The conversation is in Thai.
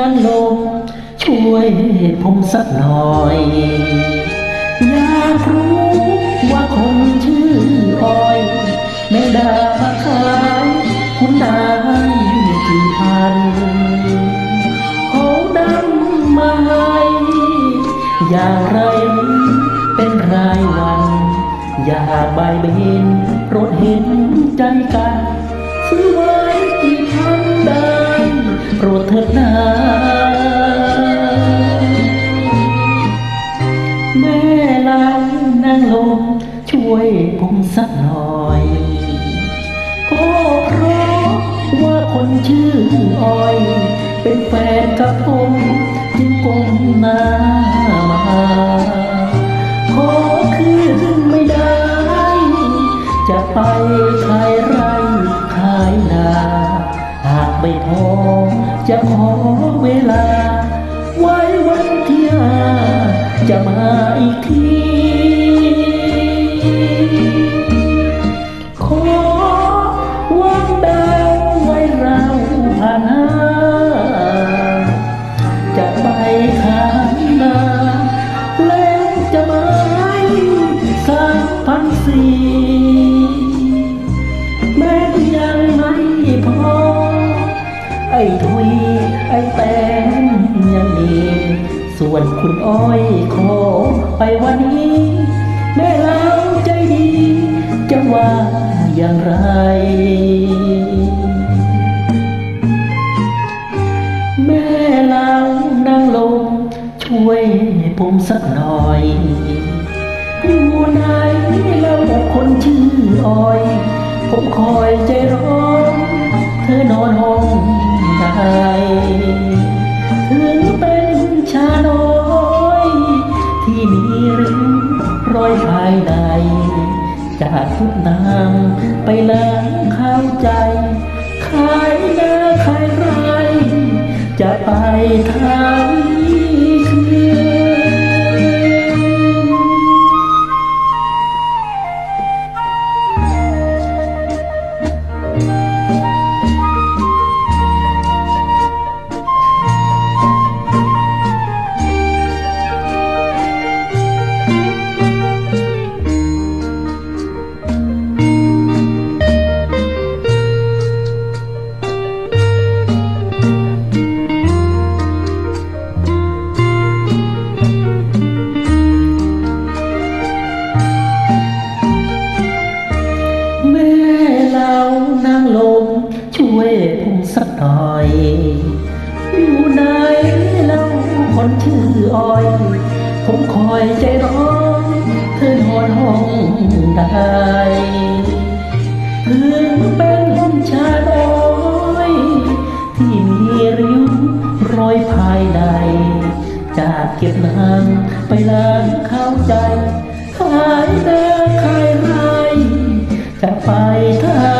างลมช่วยผมสักหน่อย อยากรู้ว่าคนชื่ออ้อยแม่ดาขายคุณได้กี่พันเขาดำมาให้อย่างไรเป็นรายวัน อย่าใบเบนรดเห็นใจกัน รดเถิดนาแม่ลางนางลมช่วยผมสักหน่อย ก็เพราะว่าคนชื่ออ้อย เป็นแฟนกับผมจึงก้มหน้ามาขอคืนไม่ได้ จะไปขายไร่ขายนา ไม่พอ จะขอเวลา ไว้วันที่อาจะมาอีกที ไอ้แตนยังมี ส่วนคุณอ้อยขอไปวันนี้ แม่เล้าใจดี จะว่าอย่างไร แม่เล้านางลง ช่วยผมสักหน่อย อยู่ไหนแล้วคนชื่ออ้อย ผมคอยใจร้อนาทุกนางไปล้างข้าวใจ ขายหน้าขายไร จะไปทาง ช่วยผมสักหน่อย อยู่ไหนเล่าคนชื่ออ้อย ผมคอยใจร้อนเธอนอนห้องได้ถึงเป็นชาดอยที่มีริ้วรอยภายใน จากเก็บน้งไปล้างข้าวใจหายหน้าคายไรจะไปทาง